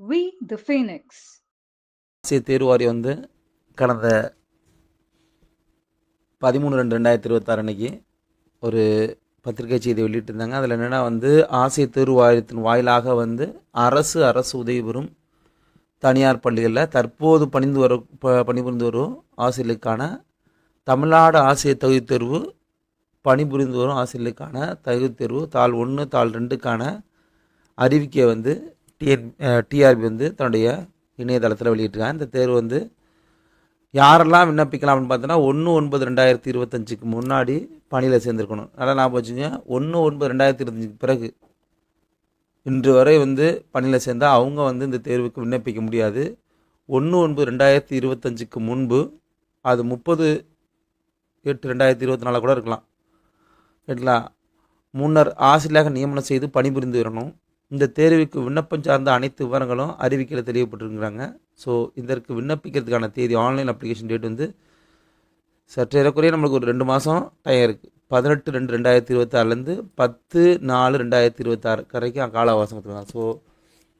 We the Phoenix சி தேர்வாரி வந்து கடந்த பதிமூணு ரெண்டு ரெண்டாயிரத்தி இருபத்தாறு அன்னைக்கு ஒரு பத்திரிகை செய்தி வெளியிட்டிருந்தாங்க. அதில் என்னென்னா வந்து ஆசிய தேர்வு வாரியத்தின் வாயிலாக வந்து அரசு அரசு உதவி பெறும் தனியார் பள்ளிகளில் தற்போது பணிந்து வர ப பணிபுரிந்து வரும் ஆசிரியர்களுக்கான தமிழ்நாடு ஆசிரியர் தகுதி தேர்வு பணிபுரிந்து வரும் ஆசிரியர்களுக்கான தகுதி தேர்வு தாள் ஒன்று தாள் ரெண்டுக்கான அறிவிக்கையை வந்து டிஎன் டிஆர்பி வந்து தன்னுடைய இணையதளத்தில் வெளியிட்டிருக்காங்க. இந்த தேர்வு வந்து யாரெல்லாம் விண்ணப்பிக்கலாம் அப்படின்னு பார்த்தோன்னா ஒன்று ஒன்பது ரெண்டாயிரத்தி இருபத்தஞ்சுக்கு முன்னாடி பணியில் சேர்ந்துருக்கணும். நல்லா ஞாபகம் வச்சுங்க ஒன்று ஒன்பது ரெண்டாயிரத்தி இருபத்தஞ்சுக்கு பிறகு இன்று வரை வந்து பணியில் சேர்ந்தால் அவங்க வந்து இந்த தேர்வுக்கு விண்ணப்பிக்க முடியாது. ஒன்று ஒன்பது ரெண்டாயிரத்தி இருபத்தஞ்சுக்கு முன்பு அது முப்பது எட்டு ரெண்டாயிரத்தி இருபத்தி நாலில் கூட இருக்கலாம். சரிங்களா முன்னர் ஆசிரியராக நியமனம் செய்து பணிபுரிந்து வரணும். இந்த தேர்வுக்கு விண்ணப்பம் சார்ந்த அனைத்து விவரங்களும் அறிவிக்கையில் தெரியப்பட்டிருக்கிறாங்க ஸோ இதற்கு விண்ணப்பிக்கிறதுக்கான தேதி ஆன்லைன் அப்ளிகேஷன் டேட் வந்து சற்று ஏறக்குறைய நம்மளுக்கு ஒரு ரெண்டு மாதம் டைம் இருக்குது பதினெட்டு ரெண்டு ரெண்டாயிரத்தி இருபத்தாறுலேருந்து பத்து நாலு ரெண்டாயிரத்தி இருபத்தாறு வரைக்கும் கால அவகாசம் கொடுத்துருக்காங்க ஸோ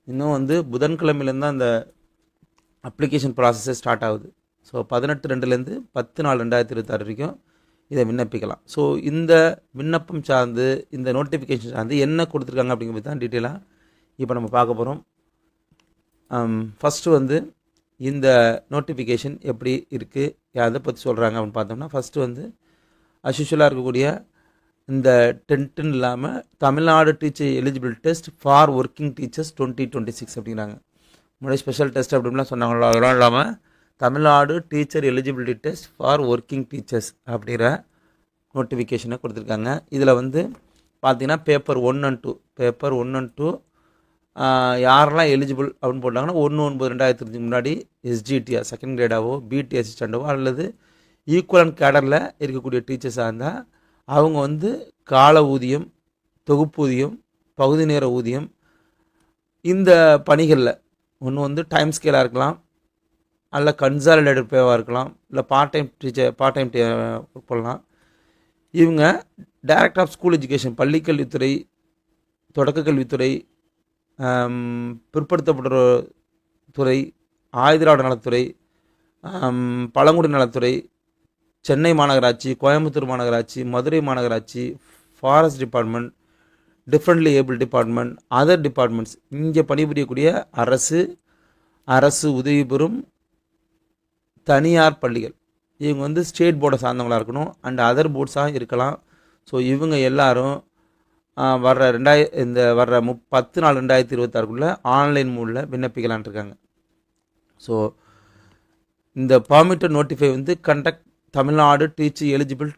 இன்னும் வந்து புதன்கிழமையிலேருந்து தான் அந்த அப்ளிகேஷன் ப்ராசஸே ஸ்டார்ட் ஆகுது. ஸோ பதினெட்டு ரெண்டுலேருந்து பத்து நாலு ரெண்டாயிரத்தி இருபத்தாறு வரைக்கும் இதை விண்ணப்பிக்கலாம். ஸோ இந்த விண்ணப்பம் சார்ந்து இந்த நோட்டிஃபிகேஷன் சார்ந்து என்ன கொடுத்துருக்காங்க அப்படிங்கிறது தான் டீட்டெயிலாக இப்போ நம்ம பார்க்க போகிறோம் ஃபஸ்ட்டு um, வந்து இந்த நோட்டிஃபிகேஷன் எப்படி இருக்குது அதை பற்றி சொல்கிறாங்க அப்படின்னு பார்த்தோம்னா ஃபஸ்ட்டு வந்து அஸ்யூஷுவலாக இருக்கக்கூடிய இந்த டென்ட்டுன்னு இல்லாமல் Tamil Nadu teacher eligible test for working teachers twenty twenty six அப்படிங்கிறாங்க. முன்னாடி ஸ்பெஷல் டெஸ்ட் அப்படின்லாம் சொன்னாங்களோ அதெல்லாம் இல்லாமல் Tamil Nadu teacher eligibility test for working teachers அப்படிங்கிற நோட்டிஃபிகேஷனை கொடுத்துருக்காங்க. இதில் வந்து பார்த்தீங்கன்னா paper one and two paper one and two யாரெல்லாம் எலிஜிபிள் அப்படின்னு போட்டாங்கன்னா ஒன்று ஒன்பது ரெண்டாயிரத்தி முன்னாடி எஸ்ஜிடியா செகண்ட் கிரேடாவோ பிடி அசிஸ்டண்ட்டாவோ அல்லது ஈக்குவலன் கேடரில் இருக்கக்கூடிய டீச்சர்ஸாக இருந்தால் அவங்க வந்து கால ஊதியம் தொகுப்பூதியம் பகுதி நேர ஊதியம் இந்த பணிகளில் ஒன்று வந்து டைம் ஸ்கேலாக இருக்கலாம் நல்ல கன்சாலிடேட்டட் பேவாக இருக்கலாம் இல்லை part time teacher part time work பண்ணலாம் இவங்க டைரக்டர் ஆஃப் ஸ்கூல் எஜுகேஷன் பள்ளிக்கல்வித்துறை தொடக்கக்கல்வித்துறை பிற்படுத்தப்பட்ட துறை ஆயுதிராவிட நலத்துறை பழங்குடி நலத்துறை சென்னை மாநகராட்சி கோயம்புத்தூர் மாநகராட்சி மதுரை மாநகராட்சி forest department differently able department other departments இங்கே பணிபுரியக்கூடிய அரசு அரசு உதவி பெறும் தனியார் பள்ளிகள். இவங்க வந்து ஸ்டேட் போர்டை சார்ந்தவங்களாக இருக்கணும். அண்ட் அதர் போர்ட்ஸாக இருக்கலாம். ஸோ இவங்க எல்லாரும் வர்ற ரெண்டாயிர இந்த வர்ற முப் பத்து நாள் ரெண்டாயிரத்தி இருபத்தாறுக்குள்ளே ஆன்லைன் மூலில் விண்ணப்பிக்கலான் இருக்காங்க ஸோ இந்த பர்மிட்டட் நோட்டிஃபை வந்து conduct Tamil Nadu teacher eligible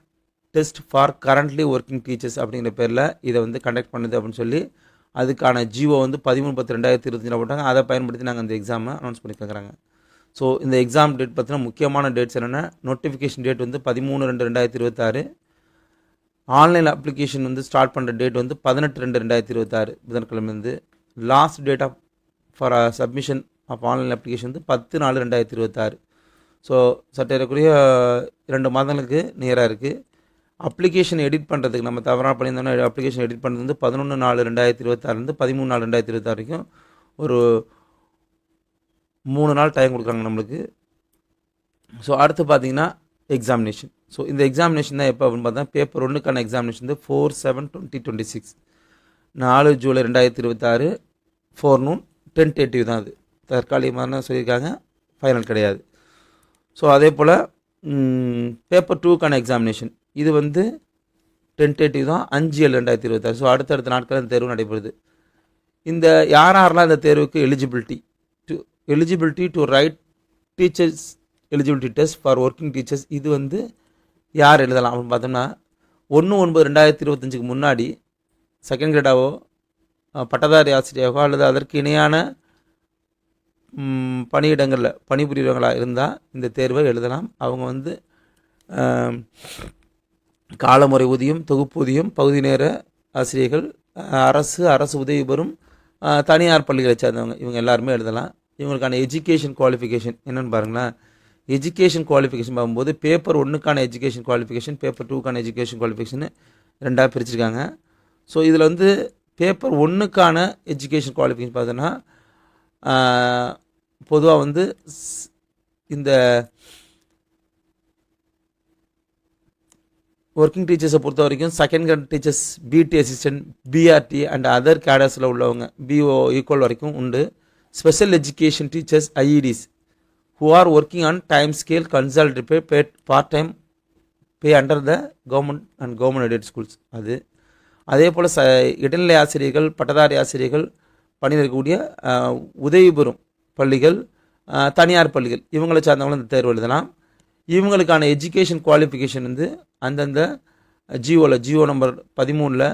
test for currently working teachers அப்படிங்கிற பேரில் இதை வந்து கண்டக்ட் பண்ணுது அப்படின்னு சொல்லி அதுக்கான ஜிஓ வந்து பதிமூணு பத்து ரெண்டாயிரத்தி இருபத்தஞ்சில் போட்டாங்க. அதை பயன்படுத்தி நாங்கள் அந்த எக்ஸாமை அனௌன்ஸ் பண்ணி கேட்குறாங்க ஸோ இந்த எக்ஸாம் டேட் பார்த்தீங்கன்னா முக்கியமான டேட்ஸ் என்னென்னா நோட்டிஃபிகேஷன் டேட் வந்து பதிமூணு ரெண்டு ரெண்டாயிரத்தி இருபத்தாறு ஆன்லைன் அப்ளிகேஷன் வந்து ஸ்டார்ட் பண்ணுற டேட் வந்து பதினெட்டு ரெண்டு ரெண்டாயிரத்தி இருபத்தாறு புதன்கிழமை வந்து last date of for submission of online application வந்து பத்து நாலு ரெண்டாயிரத்தி இருபத்தாறு. ஸோ சட்டேறக்குரிய ரெண்டு மாதங்களுக்கு நியராக இருக்குது அப்ளிகேஷன் எடிட் பண்ணுறதுக்கு நம்ம தவறாக பண்ணியிருந்தோம்னா அப்ளிகேஷன் எடிட் பண்ணுறது வந்து பதினொன்று நாலு ரெண்டாயிரத்தி இருபத்தாறுலேருந்து பதிமூணு நாலு ரெண்டாயிரத்தி இருபத்தாறு வரைக்கும் ஒரு மூணு நாள் டைம் கொடுக்குறாங்க நம்மளுக்கு. ஸோ அடுத்து பார்த்தீங்கன்னா எக்ஸாமினேஷன் ஸோ இந்த எக்ஸாமினேஷன் தான் எப்போ அப்படின்னு பார்த்தா பேப்பர் ஒன்றுக்கான எக்ஸாமினேஷன் வந்து four seven twenty twenty six நாலு ஜூலை ரெண்டாயிரத்தி இருபத்தாறு ஃபோர் நூன் டென்டேட்டிவ் தான் அது. தற்காலிகமாக தான் சொல்லியிருக்காங்க ஃபைனல் கிடையாது. ஸோ அதே போல் பேப்பர் டூக்கான எக்ஸாமினேஷன் இது வந்து டென்டேட்டிவ் தான் அஞ்சு ஏழு ரெண்டாயிரத்தி இருபத்தாறு. ஸோ அடுத்தடுத்த நாட்கள் இந்த தேர்வு நடைபெறுது. இந்த யார் யாரெல்லாம் இந்த தேர்வுக்கு eligibility eligibility to write teachers eligibility test for working teachers இது வந்து யார் எழுதலாம்? அப்படின்னு பார்த்தோம்னா ஒன்று ஒன்பது ரெண்டாயிரத்தி இருபத்தஞ்சுக்கு முன்னாடி செகண்ட் கிரேடாவோ பட்டதாரி ஆசிரியராகவோ அல்லது அதற்கு இணையான பணியிடங்களில் பணிபுரியவங்களாக இருந்தால் இந்த தேர்வை எழுதலாம். அவங்க வந்து காலமுறை ஊதியம் தொகுப்பூதியம் பகுதி நேர ஆசிரியர்கள் அரசு அரசு உதவி பெறும் தனியார் பள்ளிகளை சேர்ந்தவங்க. இவங்க எல்லாருமே எழுதலாம். இவங்களுக்கான எஜுகேஷன் குவாலிஃபிகேஷன் என்னென்னு பாருங்களேன். எஜுகேஷன் குவாலிஃபிகேஷன் பார்க்கும்போது பேப்பர் ஒன்றுக்கான எஜுகேஷன் குவாலிஃபிகேஷன் பேப்பர் டூக்கான எஜுகேஷன் குவாலிஃபிகேஷன் ரெண்டாக பிரிச்சிருக்காங்க. ஸோ இதில் வந்து பேப்பர் ஒன்றுக்கான எஜுகேஷன் குவாலிஃபிகேஷன் பார்த்தோன்னா பொதுவாக வந்து ஸ்- இந்த ஒர்க்கிங் டீச்சர்ஸை பொறுத்த வரைக்கும் second grade teachers PT assistant PRT and other கேடர்ஸில் உள்ளவங்க பிஓ ஈக்குவல் வரைக்கும் உண்டு. Special education teachers IEDs who are working on time scale consult pay pay part time pay under the government and government aided schools அது அதே போல் ச இடைநிலை ஆசிரியர்கள் பட்டதாரி ஆசிரியர்கள் பணியிருக்கக்கூடிய உதவி பெறும் பள்ளிகள் தனியார் பள்ளிகள். இவங்களை சார்ந்தவங்களும் இந்த தேர்வு எழுதலாம். இவங்களுக்கான எஜுகேஷன் குவாலிஃபிகேஷன் வந்து அந்தந்த ஜியோவில் ஜியோ நம்பர் பதிமூணில்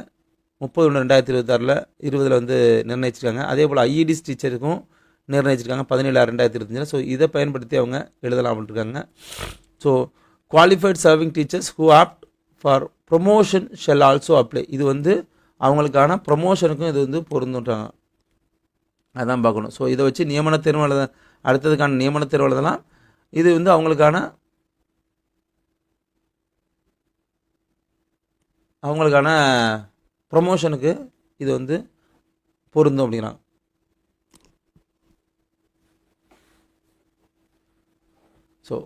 முப்பது ஒன்று ரெண்டாயிரத்தி இருபத்தாறில் இருபதில் வந்து நிர்ணயிச்சிருக்காங்க. அதே போல் ஐஇடிஸ் டீச்சருக்கும் நிர்ணயிச்சிருக்காங்க. பதினேழு ரெண்டாயிரத்தி இருபத்தஞ்சில். ஸோ இதை பயன்படுத்தி அவங்க எழுதலாம் இருக்காங்க so qualified serving teachers who opt for promotion shall also apply இது வந்து அவங்களுக்கான ப்ரொமோஷனுக்கும் இது வந்து பொருந்துன்றாங்க. அதான் பார்க்கணும். ஸோ இதை வச்சு நியமன தேர்வு எழுத அடுத்ததுக்கான நியமன தேர்வு எழுதலாம். இது வந்து அவங்களுக்கான அவங்களுக்கான ப்ரொமோஷனுக்கு இது வந்து பொருந்தும் அப்படிங்கிறாங்க. ஸோ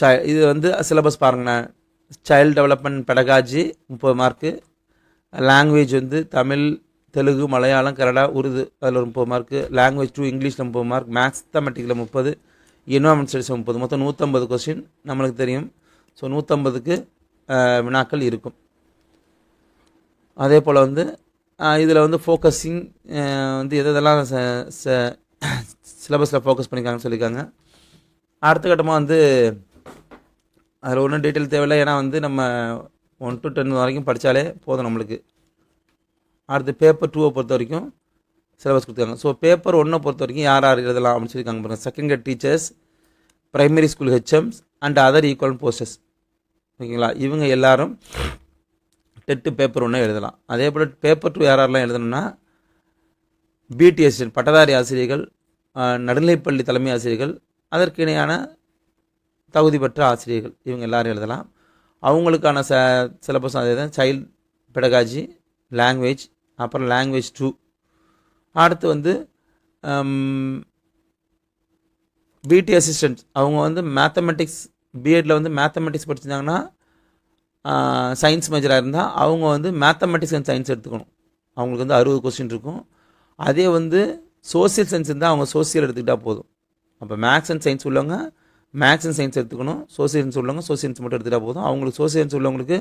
சை இது வந்து சிலபஸ் பாருங்கண்ணே. சைல்டு டெவலப்மெண்ட் பெடகாஜி முப்பது மார்க்கு லாங்குவேஜ் வந்து தமிழ் தெலுங்கு மலையாளம் கன்னடா உருது அதில் ஒரு முப்பது மார்க்கு லாங்குவேஜ் டூ இங்கிலீஷில் முப்பது மார்க் மேக்ஸ்தமெட்டிக்கில் முப்பது. என்வாமெண்ட் ஸ்டடிஸில் முப்பது. மொத்தம் நூற்றம்பது கொஸ்டின் நம்மளுக்கு தெரியும். ஸோ நூற்றம்பதுக்கு வினாக்கள் இருக்கும். அதே போல் வந்து இதில் வந்து ஃபோக்கஸிங் வந்து எது எதெல்லாம் சிலபஸில் ஃபோக்கஸ் பண்ணியிருக்காங்கன்னு சொல்லியிருக்காங்க அடுத்த கட்டமாக வந்து அதில் ஒன்றும் டீட்டெயில் தேவையில்லை. ஏன்னா வந்து நம்ம ஒன் டு டென் வரைக்கும் படித்தாலே போதும் நம்மளுக்கு. அடுத்து பேப்பர் டூவை பொறுத்த வரைக்கும் சிலபஸ் கொடுத்துருக்காங்க. ஸோ பேப்பர் ஒன்றை பொறுத்த வரைக்கும் யார் யார் எழுதலாம் அப்படின்னு சொல்லியிருக்காங்க பாருங்கள் second grade teachers primary school HMs and other equal posters ஓகேங்களா? இவங்க எல்லாரும் டெட்டு பேப்பர் ஒன்று எழுதலாம். அதே போல் பேப்பர் டூ யார் யாரெல்லாம் எழுதணும்னா பிடி பட்டதாரி ஆசிரியர்கள் நடுநிலைப்பள்ளி தலைமை ஆசிரியர்கள் அதற்கு இணையான தகுதி பெற்ற ஆசிரியர்கள் இவங்க எல்லாரும் எழுதலாம். அவங்களுக்கான ச சிலபஸ் அதே தான் சைல்டு பெடகாஜி லாங்குவேஜ் அப்புறம் லாங்குவேஜ் டூ அடுத்து வந்து பிடி அசிஸ்டன்ட் அவங்க வந்து மேத்தமெட்டிக்ஸ் பிஎட்டில் வந்து மேத்தமெட்டிக்ஸ் படிச்சிருந்தாங்கன்னா சயின்ஸ் மேஜராக இருந்தால் அவங்க வந்து மேத்தமெட்டிக்ஸ் அண்ட் சயின்ஸ் எடுத்துக்கணும். அவங்களுக்கு வந்து அறுபது கொஸ்டின் இருக்கும். அதே வந்து சோசியல் சயின்ஸ் இருந்தால் அவங்க சோசியல் எடுத்துக்கிட்டால் போதும். அப்போ மேக்ஸ் அண்ட் சயின்ஸ் உள்ளவங்க மேக்ஸ் அண்ட் சயின்ஸ் எடுத்துக்கணும். சோசியல் சயின்ஸ் உள்ளவங்க சோசியல் சயின்ஸ் மட்டும் எடுத்துகிட்டா போதும். அவங்களுக்கு சோசியல் சயின்ஸ் உள்ளவங்களுக்கு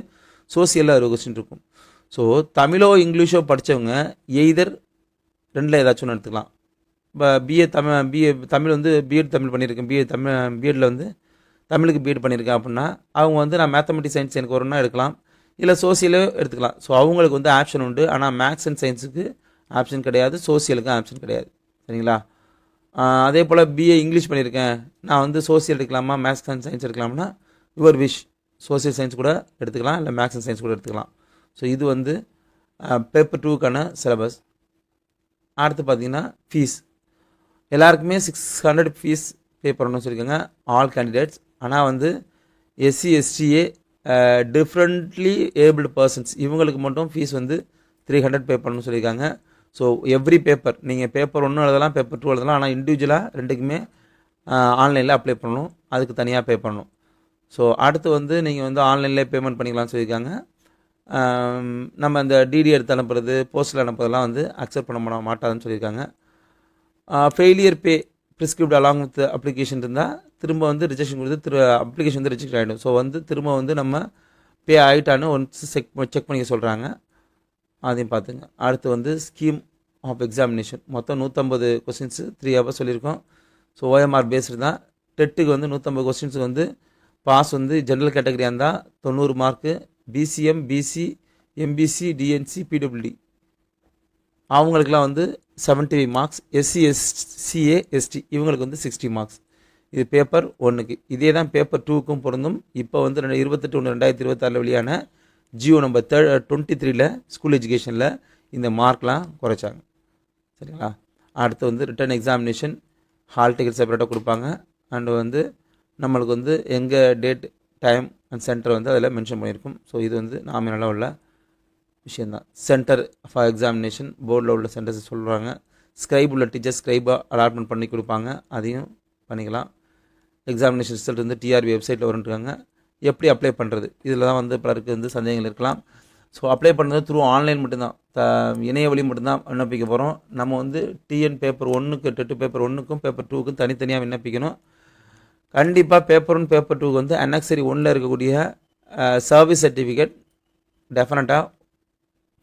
சோசியலில் அறுபது கொஸ்டின் இருக்கும். ஸோ தமிழோ இங்கிலீஷோ படித்தவங்க எய்தர் ரெண்டில் ஏதாச்சும் ஒன்று எடுத்துக்கலாம். இப்போ பிஏ தமிழ் பிஏ தமிழ் வந்து பிஎட் தமிழ் பண்ணியிருக்கேன். பிஏ தமிழ் பிஎட்டில் வந்து தமிழுக்கு பிஎட் பண்ணியிருக்கேன் அப்படின்னா அவங்க வந்து நான் மேத்தமெட்டிக்ஸ் சயின்ஸ் எனக்கு வரும்னா எடுக்கலாம். இல்லை சோசியலே எடுத்துக்கலாம். ஸோ அவங்களுக்கு வந்து ஆப்ஷன் உண்டு. ஆனால் மேக்ஸ் அண்ட் சயின்ஸுக்கு ஆப்ஷன் கிடையாது. சோசியலுக்கும் ஆப்ஷன் கிடையாது. சரிங்களா? அதே போல் பிஏ இங்கிலீஷ் பண்ணியிருக்கேன். நான் வந்து சோசியல் எடுக்கலாமா? மேக்ஸ் அண்ட் சயின்ஸ் எடுக்கலாம்னா யுவர் விஷ் சோசியல் சயின்ஸ் கூட எடுத்துக்கலாம். இல்லை மேக்ஸ் அண்ட் சயின்ஸ் கூட எடுத்துக்கலாம். ஸோ இது வந்து பேப்பர் டூக்கான சிலபஸ் அடுத்து பார்த்தீங்கன்னா ஃபீஸ் எல்லாருக்குமே சிக்ஸ் ஹண்ட்ரட் ஃபீஸ் பே பண்ணணும்னு சொல்லியிருக்காங்க. ஆல் கேண்டிடேட்ஸ் ஆனால் வந்து SC STA differently abled persons இவங்களுக்கு மட்டும் ஃபீஸ் வந்து த்ரீ ஹண்ட்ரட் பே பண்ணணும்னு சொல்லியிருக்காங்க. ஸோ எவ்ரி பேப்பர் நீங்கள் பேப்பர் ஒன்று எழுதலாம் பேப்பர் டூ எழுதலாம் ஆனால் இண்டிவிஜுவலாக ரெண்டுக்குமே ஆன்லைனில் அப்ளை பண்ணணும். அதுக்கு தனியாக பே பண்ணணும். ஸோ அடுத்து வந்து நீங்கள் வந்து ஆன்லைன்லேயே பேமெண்ட் பண்ணிக்கலாம்னு சொல்லியிருக்காங்க. நம்ம இந்த டிடி எடுத்து அனுப்புறது போஸ்டில் அனுப்புறதெல்லாம் வந்து அக்செப்ட் பண்ண மாட்டாதுன்னு சொல்லியிருக்காங்க. Failure pay prescript along with application இருந்தால் திரும்ப வந்து ரிஜெக்ஷன் கொடுத்து திரு அப்ளிகேஷன் வந்து ரிஜெக்ட் ஆகிடும் ஸோ வந்து திரும்ப வந்து நம்ம பே ஆகிட்டான்னு ஒன்ஸ் செக் செக் பண்ணிக்க சொல்கிறாங்க அதையும் பார்த்துங்க அடுத்து வந்து ஸ்கீம் ஆஃப் எக்ஸாமினேஷன் மொத்தம் நூற்றம்பது கொஸ்டின்ஸு த்ரீ ஹவர்ஸ் சொல்லியிருக்கோம். ஸோ ஓஎம்ஆர் பேஸ்டு தான். டெட்டுக்கு வந்து நூற்றம்பது கொஸ்டின்ஸுக்கு வந்து பாஸ் வந்து ஜென்ரல் கேட்டகரியாக இருந்தால் தொண்ணூறு mark BCM BC MBC DNC PWD அவங்களுக்குலாம் வந்து seventy marks SC SCA ST இவங்களுக்கு வந்து சிக்ஸ்டி மார்க்ஸ் இது பேப்பர் ஒன்றுக்கு இதே தான் பேப்பர் டூக்கும் பொருந்தும். இப்போ வந்து ரெண்டு இருபத்தெட்டு ஒன்று ரெண்டாயிரத்தி இருபத்தாறில் வெளியான ஜியோ நம்பர் தே டுவெண்ட்டி த்ரீல ஸ்கூல் எஜுகேஷனில் இந்த மார்க்லாம் குறைச்சாங்க. சரிங்களா? அடுத்து வந்து ரிட்டர்ன் எக்ஸாமினேஷன் ஹால் டிக்கெட் செப்பரேட்டாக கொடுப்பாங்க. அண்டு வந்து நம்மளுக்கு வந்து எங்கே டேட் டைம் அண்ட் சென்டர் வந்து அதில் மென்ஷன் பண்ணியிருக்கும். ஸோ இது வந்து நாமினலாக உள்ள விஷயந்தான் சென்டர் ஃபார் எக்ஸாமினேஷன் போர்டில் உள்ள சென்டர்ஸ் சொல்கிறாங்க ஸ்க்ரைப் உள்ள டீச்சர் ஸ்க்ரைபாக அலாட்மெண்ட் பண்ணி கொடுப்பாங்க. அதையும் பண்ணிக்கலாம். எக்ஸாமினேஷன் ரிசல்ட் வந்து டிஆர்பி வெப்சைட்டில் வரும்ட்டுருக்காங்க எப்படி அப்ளை பண்ணுறது இதில் தான் வந்து பலருக்கு வந்து சந்தேகங்கள் இருக்கலாம். ஸோ அப்ளை பண்ணுறது த்ரூ ஆன்லைன் மட்டும்தான். த இணைய வழி மட்டும்தான் விண்ணப்பிக்க போகிறோம் நம்ம வந்து டிஎன் பேப்பர் ஒன்றுக்கு டெட்டு பேப்பர் ஒன்றுக்கும் பேப்பர் டூக்கும் தனித்தனியாக விண்ணப்பிக்கணும். கண்டிப்பாக பேப்பர் ஒன் பேப்பர் டூக்கு வந்து அன்னக்சரி ஒன்றில் இருக்கக்கூடிய சர்வீஸ் சர்டிஃபிகேட் டெஃபினட்டாக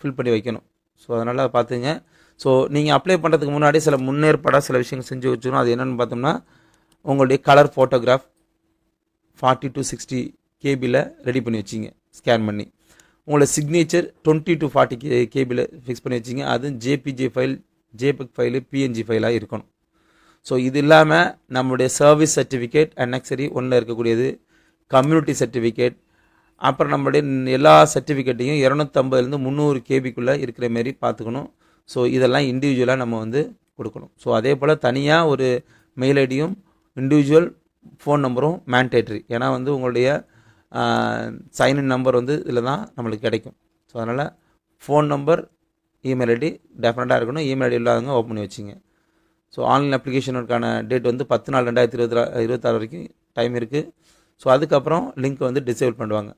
ஃபில் பண்ணி வைக்கணும். ஸோ அதனால் பார்த்துங்க. ஸோ நீங்கள் அப்ளை பண்ணுறதுக்கு முன்னாடி சில முன்னேற்பாடாக சில விஷயங்கள் செஞ்சு வச்சுக்கணும் அது என்னென்னு பார்த்தோம்னா உங்களுடைய colour photograph forty to sixty கேபியில் ready பண்ணி வச்சிங்க. ஸ்கேன் பண்ணி. உங்களோட signature twenty to forty K கேபியில் fix பண்ணி வச்சிங்க. அதுவும் JPG file JPEG file PNG ஃபைலாக இருக்கணும். ஸோ இது இல்லாமல் நம்மளுடைய சர்வீஸ் சர்டிஃபிகேட் அன்னெக்சரி ஒன்றில் இருக்கக்கூடியது கம்யூனிட்டி சர்டிஃபிகேட் அப்புறம் நம்மளுடைய எல்லா சர்டிஃபிகேட்டையும் இரநூத்தம்பதுலேருந்து முந்நூறு கேபிக்குள்ளே இருக்கிற மாரி பார்த்துக்கணும். ஸோ இதெல்லாம் இண்டிவிஜுவலாக நம்ம வந்து கொடுக்கணும். ஸோ அதே போல் தனியாக ஒரு மெயில் ஐடியும் இண்டிவிஜுவல் ஃபோன் நம்பரும் மேண்டேட்ரி ஏன்னா வந்து உங்களுடைய சைன்இன் நம்பர் வந்து இதில் தான் நம்மளுக்கு கிடைக்கும். ஸோ அதனால் ஃபோன் நம்பர் இமெயில் ஐடி டெஃபினட்டாக இருக்கணும். இமெயில் ஐடி இல்லாதவங்க ஓப்பன் பண்ணி வச்சுங்க. ஸோ ஆன்லைன் அப்ளிகேஷனுக்கான டேட் வந்து பத்து நாள் ரெண்டாயிரத்தி இருபத்தி இருபத்தாறு வரைக்கும் டைம் இருக்குது ஸோ அதுக்கப்புறம் லிங்க் வந்து டிசேபிள் பண்ணுவாங்க.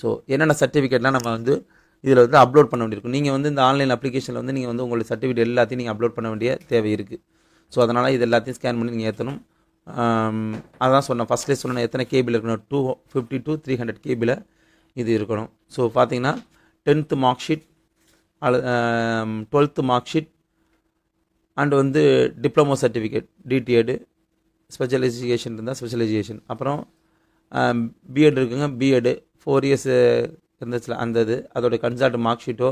ஸோ என்னென்ன சர்டிஃபிகேட்லாம் நம்ம வந்து இதில் வந்து அப்லோட் பண்ண வேண்டியிருக்கும்? நீங்கள் வந்து இந்த ஆன்லைன் அப்ளிகேஷனில் வந்து நீங்கள் வந்து உங்களுடைய சர்டிஃபிகேட் எல்லாத்தையும் நீங்கள் அப்லோட் பண்ண வேண்டிய தேவை இருக்குது ஸோ அதனால் இது எல்லாத்தையும் ஸ்கேன் பண்ணி நீங்கள் ஏற்றணும் அதான் சொன்னேன். ஃபஸ்ட்லேயே சொன்னேன் எத்தனை கேபிள் இருக்கணும்? Two fifty two three hundred கேபியில் இது இருக்கணும். ஸோ பார்த்தீங்கன்னா டென்த்து மார்க் ஷீட் அல்லது டுவெல்த்து மார்க் ஷீட் அண்ட் வந்து டிப்ளமோ சர்டிஃபிகேட் டிடிஎடு ஸ்பெஷலைசேஷன் இருந்தால் ஸ்பெஷலைசேஷன் அப்புறம் பிஎட் இருக்குங்க. பிஎடு ஃபோர் இயர்ஸ் இருந்துச்சுல அந்த இது அதோடய கன்சல்ட் மார்க் ஷீட்டோ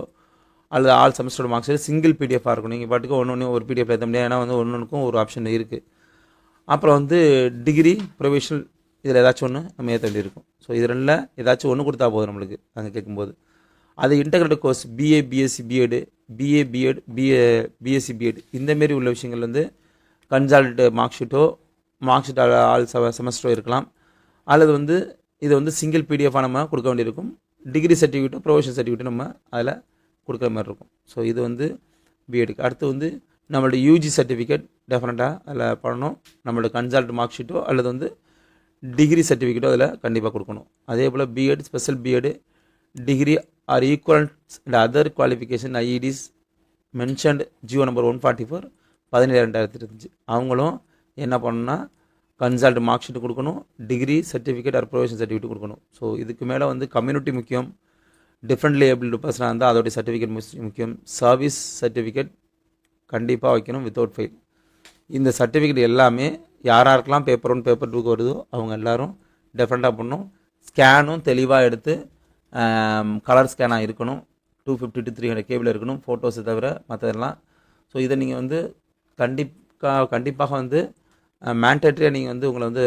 அல்லது ஆல் செமஸ்டர் மார்க்ஸ் சிங்கிள் பிடிஎஃபாக இருக்கும். நீங்கள் பாட்டுக்கு ஒன்று ஒன்று ஒரு பிடிஎஃப் எழுத முடியாது. ஏன்னா வந்து ஒன்று ஒன்றுக்கும் ஒரு ஆப்ஷன் இருக்குது அப்புறம் வந்து டிகிரி ப்ரொவிஷனல் இதில் ஏதாச்சும் ஒன்று நம்ம ஏற்ற வேண்டியிருக்கும். ஸோ இது ரெண்டில் ஏதாச்சும் ஒன்று கொடுத்தா போதும் நம்மளுக்கு அங்கே கேட்கும்போது. அது integrated course BA BSc BEd BA BEd BA BSc BEd இந்தமாரி உள்ள விஷயங்கள் வந்து கன்சால்ட் மார்க் ஷீட்டோ மார்க் ஷீட் ஆல் செமஸ்டரோ இருக்கலாம். அல்லது வந்து இது வந்து சிங்கிள் பிடிஎஃபாக நம்ம கொடுக்க வேண்டியிருக்கும். டிகிரி சர்டிஃபிகேட்டோ ப்ரொஃபஷனல் சர்டிஃபிகேட்டோ நம்ம அதில் கொடுக்குற மாதிரி இருக்கும். ஸோ இது வந்து பிஎடுக்கு அடுத்து வந்து நம்மளோட யூஜி சர்டிஃபிகேட் டெஃபினட்டாக அதில் பண்ணணும். நம்மளோட கன்சல்ட் மார்க் ஷீட்டோ அல்லது வந்து டிகிரி சர்டிஃபிகேட்டோ அதில் கண்டிப்பாக கொடுக்கணும். அதே போல் BEd special BEd degree or equals and other qualification ஐஇடிஸ் mentioned GO number one forty four பதினேழு ரெண்டாயிரத்தி இருந்துச்சு அவங்களும் என்ன பண்ணணும்னா கன்சல்ட் மார்க் ஷீட் கொடுக்கணும் degree certificate or profession certificate கொடுக்கணும். ஸோ இதுக்கு மேலே வந்து கம்யூனிட்டி முக்கியம். டிஃப்ரெண்ட்லி ஏபிள்டு பர்சனாக இருந்தால் அதோடைய சர்டிஃபிகேட் முக்கியம் சர்வீஸ் சர்டிஃபிகேட் கண்டிப்பாக வைக்கணும் வித்தவுட் ஃபெயில் இந்த சர்டிஃபிகேட் எல்லாமே யார் யாருக்கெல்லாம் பேப்பர் ஒன் பேப்பர் டூக்கு வருதோ அவங்க எல்லோரும் டெஃபரெண்ட்டாக பண்ணணும். ஸ்கேனும் தெளிவாக எடுத்து கலர் ஸ்கேனாக இருக்கணும். Two fifty to three hundred cable இருக்கணும் ஃபோட்டோஸை தவிர மற்றதெல்லாம் ஸோ இதை நீங்கள் வந்து கண்டிப்பாக கண்டிப்பாக வந்து மேண்டேட்ரியாக நீங்கள் வந்து உங்களை வந்து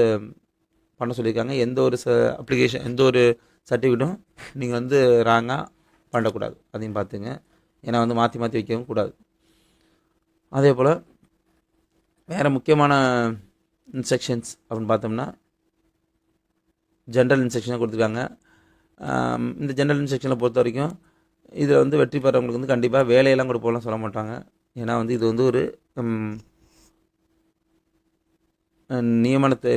பண்ண சொல்லியிருக்காங்க. எந்த ஒரு ச அப்ளிகேஷன் எந்த ஒரு சர்டிஃபிகேட்டும் நீங்கள் வந்து ராங்காக பண்ணக்கூடாது. அதையும் பார்த்துங்க. ஏன்னா வந்து மாற்றி மாற்றி வைக்கவும் கூடாது. அதே போல் வேறு முக்கியமான இன்ஸ்ட்ரக்ஷன்ஸ் அப்படின்னு பார்த்தோம்னா ஜென்ரல் இன்ஸ்ட்ரக்ஷனாக கொடுத்துருக்காங்க. இந்த ஜென்ரல் இன்ஸ்ட்ரக்ஷனை பொறுத்த வரைக்கும் இதில் வந்து வெற்றி பெறவங்களுக்கு வந்து கண்டிப்பாக வேலையெல்லாம் கொடுப்போம்லாம் சொல்ல மாட்டாங்க. ஏன்னா வந்து இது வந்து ஒரு நியமனத்தை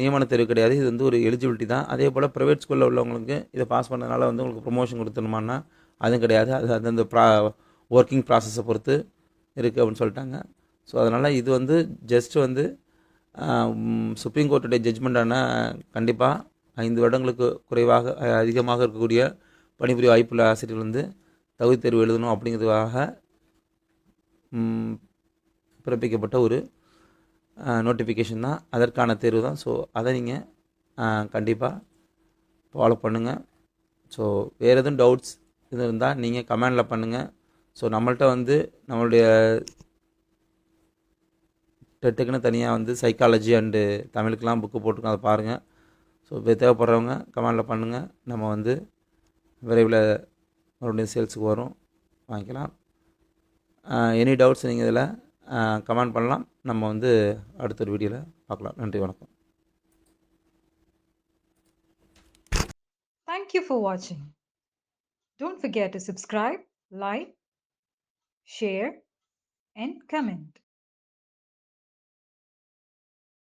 நியமன தேர்வு கிடையாது. இது வந்து ஒரு எலிஜிபிலிட்டி தான். அதே போல் ப்ரைவேட் ஸ்கூலில் உள்ளவங்களுக்கு இதை பாஸ் பண்ணதுனால வந்து உங்களுக்கு ப்ரொமோஷன் கொடுத்துணுமான்னா அதுவும் கிடையாது. அது அந்தந்த ப்ரா ஒர்க்கிங் ப்ராசஸை பொறுத்து இருக்குது அப்படின்னு சொல்லிட்டாங்க. ஸோ அதனால் இது வந்து ஜஸ்ட் வந்து சுப்ரீம் கோர்ட்டுடைய ஜட்ஜ்மெண்ட்டான கண்டிப்பாக ஐந்து வருடங்களுக்கு குறைவாக அதிகமாக இருக்கக்கூடிய பணிபுரிய வாய்ப்புள்ள ஆசிரியர்கள் வந்து தகுதி தேர்வு எழுதணும் அப்படிங்கிறதுக்காக பிறப்பிக்கப்பட்ட ஒரு நோட்டிஃபிகேஷன் தான். அதற்கான தேர்வு தான். ஸோ அதை நீங்கள் கண்டிப்பாக ஃபாலோ பண்ணுங்கள் ஸோ வேறு எதுவும் டவுட்ஸ் இது இருந்தால் நீங்கள் கமெண்டில் பண்ணுங்கள் ஸோ நம்மள்கிட்ட வந்து நம்மளுடைய டெட்டுக்குன்னு தனியாக வந்து சைக்காலஜி அண்டு தமிழுக்கெலாம் புக்கு போட்டிருக்கோம். அதை பாருங்கள் ஸோ தேவைப்படுறவங்க கமெண்டில் பண்ணுங்கள் நம்ம வந்து விரைவில் மறுபடியும் சேல்ஸுக்கு வரும். வாங்கிக்கலாம். எனி டவுட்ஸ் நீங்கள் இதில் கமெண்ட் பண்ணலாம் நம்ம வந்து அடுத்த ஒரு வீடியோவில் பார்க்கலாம் நன்றி வணக்கம் தேங்க் யூ ஃபார் வாட்சிங் don't forget to subscribe like share and comment